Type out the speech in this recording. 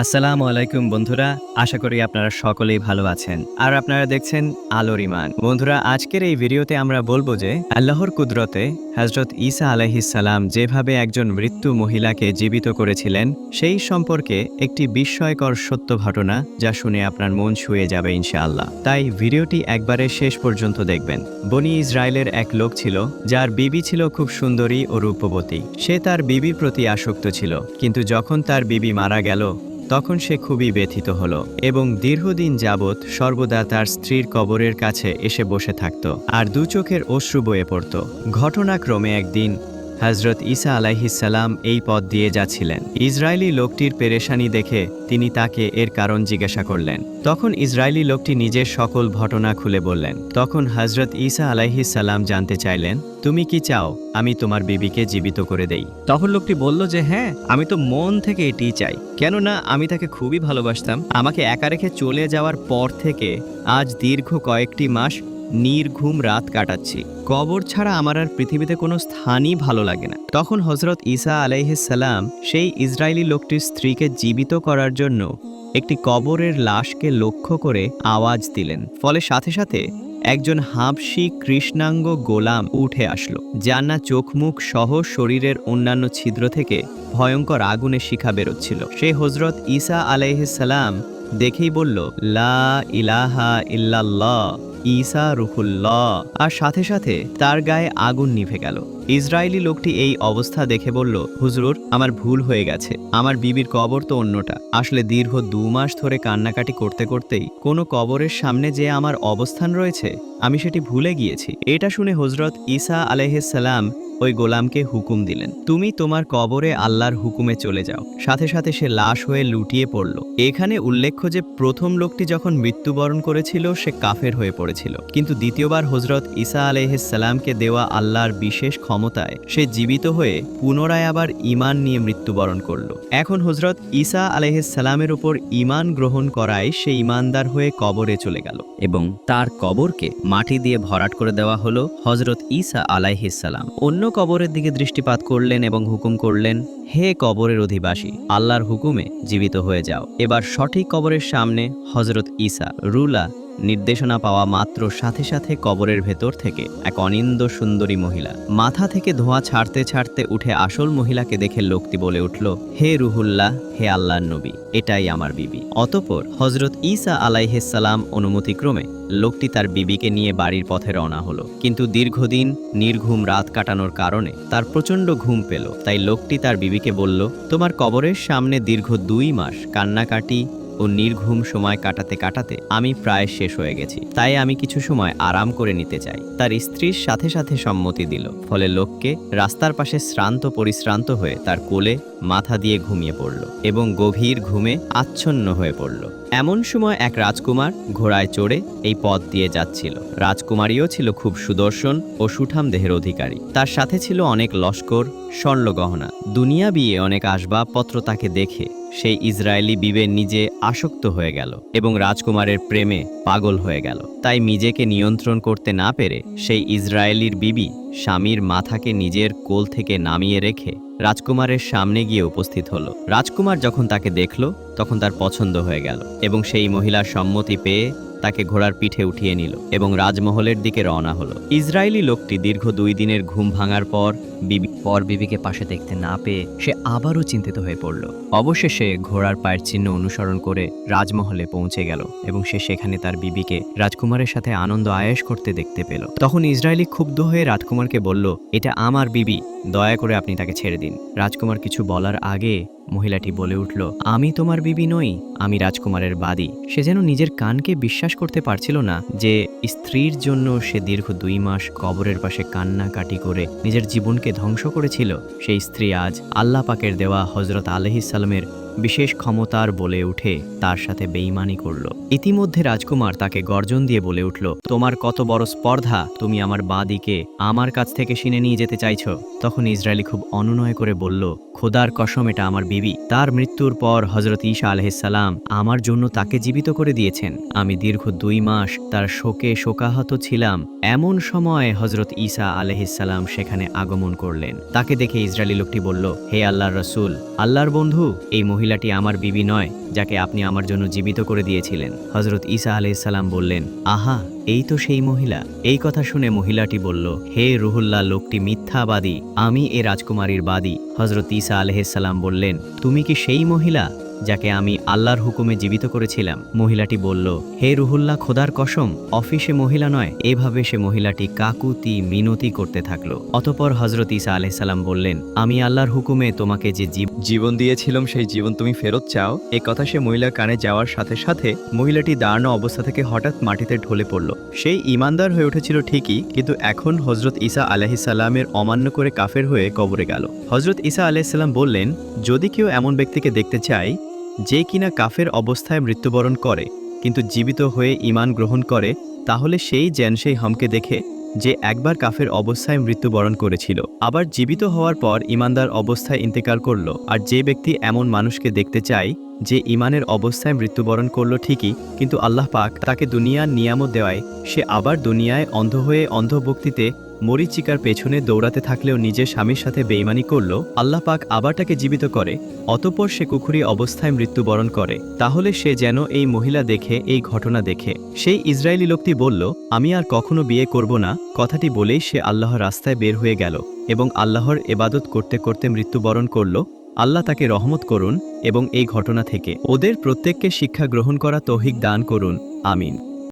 আসসালামু আলাইকুম বন্ধুরা, আশা করি আপনারা সকলেই ভালো আছেন। আর আপনারা দেখছেন আলোর ইমান। বন্ধুরা, আজকের এই ভিডিওতে আমরা বলব যে, আল্লাহর কুদরতে হজরত ঈসা আলাইহিসাল্লাম যেভাবে একজন মৃত্যু মহিলাকে জীবিত করেছিলেন, সেই সম্পর্কে একটি বিস্ময়কর সত্য ঘটনা যা শুনে আপনার মন ছুঁয়ে যাবে ইনশাআল্লাহ। তাই ভিডিওটি একবারে শেষ পর্যন্ত দেখবেন। বনি ইসরায়েলের এক লোক ছিল, যার বিবি ছিল খুব সুন্দরী ও রূপবতী। সে তার বিবির প্রতি আসক্ত ছিল, কিন্তু যখন তার বিবি মারা গেল তখন সে খুবই ব্যথিত হল এবং দীর্ঘদিন যাবৎ সর্বদা তার স্ত্রীর কবরের কাছে এসে বসে থাকত, আর দু চোখের অশ্রু বয়ে পড়ত। ঘটনাক্রমে একদিন হজরত ঈসা আলাইহিসাল্লাম এই পথ দিয়ে যাচ্ছিলেন। ইসরায়েলি লোকটির পেরেশানি দেখে তিনি তাকে এর কারণ জিজ্ঞাসা করলেন। তখন ইসরায়েলি লোকটি নিজের সকল ঘটনা খুলে বললেন। তখন হজরত ঈসা আলাইহিসাল্লাম জানতে চাইলেন, তুমি কি চাও আমি তোমার বিবিকে জীবিত করে দেই? তখন লোকটি বলল যে হ্যাঁ আমি তো মন থেকে এটিই চাই। কেননা আমি তাকে খুবই ভালোবাসতাম। আমাকে একা রেখে চলে যাওয়ার পর থেকে আজ দীর্ঘ কয়েকটি মাস নির্ঘুম রাত কাটাচ্ছি। কবর ছাড়া আমার আর পৃথিবীতে কোনো স্থানই ভালো লাগে না। তখন হজরত ঈসা আলাইহিসাল্লাম সেই ইসরায়েলি লোকটির স্ত্রীকে জীবিত করার জন্য একটি কবরের লাশকে লক্ষ্য করে আওয়াজ দিলেন। ফলে সাথে সাথে একজন হাবশি কৃষ্ণাঙ্গ গোলাম উঠে আসলো। যার না চোখ মুখ সহ শরীরের অন্যান্য ছিদ্র থেকে ভয়ঙ্কর আগুনের শিখা বেরোচ্ছিল। সে হজরত ঈসা আলাইহিসাল্লাম দেখেই বলল, লা ইলাহা ইল্লাল্লাহ, ঈসা রুহুল্লাহ। আর সাথে সাথে তার গায়ে আগুন নিভে গেল। ইসরায়েলি লোকটি এই অবস্থা দেখে বলল, হুজুর, আমার ভুল হয়ে গেছে। আমার বিবির কবর তো অন্যটা। আসলে দীর্ঘ দু মাস ধরে কান্নাকাটি করতে করতেই কোনো কবরের সামনে যে আমার অবস্থান রয়েছে, আমি সেটি ভুলে গিয়েছি। এটা শুনে হজরত ঈসা আলাইহিসসালাম ওই গোলামকে হুকুম দিলেন, তুমি তোমার কবরে আল্লাহর হুকুমে চলে যাও। সাথে সাথে সে লাশ হয়ে লুটিয়ে পড়ল। এখানে উল্লেখ্য যে, প্রথম লোকটি যখন মৃত্যুবরণ করেছিল, সে কাফের হয়ে পড়েছিল। কিন্তু দ্বিতীয়বার হজরত ঈসা আলাইহিসসালামকে দেওয়া আল্লাহর বিশেষ ক্ষমতায়, সে জীবিত হয়ে পুনরায় আবার ইমান নিয়ে মৃত্যুবরণ করল। এখন হজরত ঈসা আলাইহিসসালামের উপর ইমান গ্রহণ করায় সে ইমানদার হয়ে কবরে চলে গেল এবং তার কবরকে মাটি দিয়ে ভরাট করে দেওয়া হলো হজরত ঈসা আলাইহিসাল্লাম অন্য কবরের দিকে দৃষ্টিপাত করলেন এবং হুকুম করলেন, হে কবরের অধিবাসী, আল্লাহর হুকুমে জীবিত হয়ে যাও। এবার সঠিক কবরের সামনে হজরত ইসা রুলা নির্দেশনা পাওয়া মাত্র সাথে সাথে কবরের ভেতর থেকে এক অনিন্দ সুন্দরী মহিলা। মাথা থেকে ধোঁয়া ছাড়তে ছাড়তে উঠে আসল মহিলাকে দেখে লোকটি বলে উঠল, হে রুহুল্লাহ, হে আল্লাহ নবী, এটাই আমার বিবি। অতপর হজরত ঈসা আলাইহিসাল্লাম অনুমতিক্রমে লোকটি তার বিবিকে নিয়ে বাড়ির পথে রওনা হলো। কিন্তু দীর্ঘদিন নির্ঘুম রাত কাটানোর কারণে তার প্রচণ্ড ঘুম পেল। তাই লোকটি তার বিবিকে বলল, তোমার কবরের সামনে দীর্ঘ দুই মাস কান্নাকাটি ও নির্ঘুম সময় কাটাতে কাটাতে আমি প্রায় শেষ হয়ে গেছি। তাই আমি কিছু সময় আরাম করে নিতে চাই। তার স্ত্রীর সাথে সাথে সম্মতি দিল। ফলে লোককে রাস্তার পাশে শ্রান্ত পরিশ্রান্ত হয়ে তার কোলে মাথা দিয়ে ঘুমিয়ে পড়ল এবং গভীর ঘুমে আচ্ছন্ন হয়ে পড়ল। এমন সময় এক রাজকুমার ঘোড়ায় চড়ে এই পথ দিয়ে যাচ্ছিল। রাজকুমারীও ছিল খুব সুদর্শন ও সুঠাম দেহের অধিকারী। তার সাথে ছিল অনেক লস্কর, স্বর্ণগহনা। দুনিয়া বিয়ে অনেক আসবাবপত্র তাকে দেখে সেই ইসরায়েলি বিবে নিজে আসক্ত হয়ে গেল এবং রাজকুমারের প্রেমে পাগল হয়ে গেল। তাই নিজেকে নিয়ন্ত্রণ করতে না পেরে সেই ইসরায়েলির বিবি স্বামীর মাথাকে নিজের কোল থেকে নামিয়ে রেখে রাজকুমারের সামনে গিয়ে উপস্থিত হলো। রাজকুমার যখন তাকে দেখল, তখন তার পছন্দ হয়ে গেল এবং সেই মহিলার সম্মতি পেয়ে তাকে ঘোড়ার পিঠে উঠিয়ে নিল এবং রাজমহলের দিকে রওনা হলো। ইসরায়েলি লোকটি দীর্ঘ দুই দিনের ঘুম ভাঙার পর বিবি পর বিবিকে পাশে দেখতে না পেয়ে সে আবারও চিন্তিত হয়ে পড়ল। অবশেষে ঘোড়ার পায়ের চিহ্ন অনুসরণ করে রাজমহলে পৌঁছে গেল এবং সে সেখানে তার বিবিকে রাজকুমারের সাথে আনন্দ আয়েশ করতে দেখতে পেল। তখন ইসরায়েলি ক্ষুব্ধ হয়ে রাজকুমারকে বলল, এটা আমার বিবি, দয়া করে আপনি তাকে ছেড়ে দিন। রাজকুমার কিছু বলার আগে মহিলাটি বলে উঠল, আমি তোমার বিবি নই, আমি রাজকুমারের বাদী। সে যেন নিজের কানকে বিশ্বাস করতে পারছিল না যে স্ত্রীর জন্য সে দীর্ঘ দুই মাস কবরের পাশে কান্নাকাটি করে নিজের জীবনকে ধ্বংস করেছিল। সেই স্ত্রী আজ আল্লাহ পাকের দেওয়া হজরত আলহিসাল্লামের বিশেষ ক্ষমতার বলে উঠে তার সাথে বেইমানি করল। ইতিমধ্যে রাজকুমার তাকে গর্জন দিয়ে বলে উঠল, তোমার কত বড় স্পর্ধা, তুমি আমার বাদিকে আমার কাছ থেকে সিনে নিয়ে যেতে চাইছ। তখন ইসরায়েলি খুব অনুনয় করে বলল, খোদার কসম, এটা আমার বিবি। তার মৃত্যুর পর হজরত ঈশা আলহিসাল্লাম আমার জন্য তাকে জীবিত করে দিয়েছেন। আমি দীর্ঘ দুই মাস তার শোকে শোকাহত ছিলাম। এমন সময় হজরত ঈসা আলহিসাল্লাম সেখানে আগমন করলেন। তাকে দেখে ইসরায়েলি লোকটি বলল, হে আল্লাহর রসুল, আল্লাহর বন্ধু, এই মহিলাটি আমার বিবি নয়, যাকে আপনি আমার জন্য জীবিত করে দিয়েছিলেন। হজরত ঈসা আলাইসাল্লাম বললেন, আহা, এই তো সেই মহিলা। এই কথা শুনে মহিলাটি বলল, হে রুহুল্লাহ, লোকটি মিথ্যাবাদী, আমি এ রাজকুমারীর বাদী। হজরত ঈসা আলহিসাল্লাম বললেন, তুমি কি সেই মহিলা? যাকে আমি আল্লাহর হুকুমে জীবিত করেছিলাম। মহিলাটি বলল, হে রুহুল্লাহ, খোদার কসম, অফিসে মহিলা নয়। এভাবে সে মহিলাটি কাকুতি, মিনতি করতে থাকল। অতপর হজরত ঈসা আলহিসাল্লাম বললেন, আমি আল্লাহর হুকুমে তোমাকে যে জীব জীবন দিয়েছিলাম, সেই জীবন তুমি ফেরত চাও? এ কথা সে মহিলা কানে যাওয়ার সাথে সাথে মহিলাটি দাঁড়ানো অবস্থা থেকে হঠাৎ মাটিতে ঢলে পড়ল। সেই ইমানদার হয়ে উঠেছিল ঠিকই, কিন্তু এখন হজরত ঈসা আলাহিসাল্লামের অমান্য করে কাফের হয়ে কবরে গেল। হজরত ইসা আলাইসাল্লাম বললেন, যদি কেউ এমন ব্যক্তিকে দেখতে চায়, যে কিনা কাফের অবস্থায় মৃত্যুবরণ করে, কিন্তু জীবিত হয়ে ইমান গ্রহণ করে, তাহলে সেই যেন সেই হমকে দেখে, যে একবার কাফের অবস্থায় মৃত্যুবরণ করেছিল। আবার জীবিত হওয়ার পর ইমানদার অবস্থায় ইন্তেকার করল, আর যে ব্যক্তি এমন মানুষকে দেখতে চায়, যে ইমানের অবস্থায় মৃত্যুবরণ করল ঠিকই, কিন্তু আল্লাহ পাক তাকে দুনিয়ার নিয়ামত দেওয়ায়, সে আবার দুনিয়ায় অন্ধ হয়ে অন্ধভক্তিতে মরিচিকার পেছনে দৌড়াতে থাকলেও নিজের স্বামীর সাথে বেইমানি করল, আল্লাহ পাক আবার তাকে জীবিত করে, অতপর সে কুকুরি অবস্থায় মৃত্যুবরণ করে। তাহলে সে যেন এই মহিলা দেখে, এই ঘটনা দেখে। সেই ইসরায়েলি লোকটি বলল, আমি আর কখনো বিয়ে করব না। কথাটি বলেই সে আল্লাহর রাস্তায় বের হয়ে গেল এবং আল্লাহর এবাদত করতে করতে মৃত্যুবরণ করল। আল্লাহ তাকে রহমত করুন এবং এই ঘটনা থেকে ওদের প্রত্যেককে শিক্ষা গ্রহণ করা তৌহিক দান করুন। আমিন।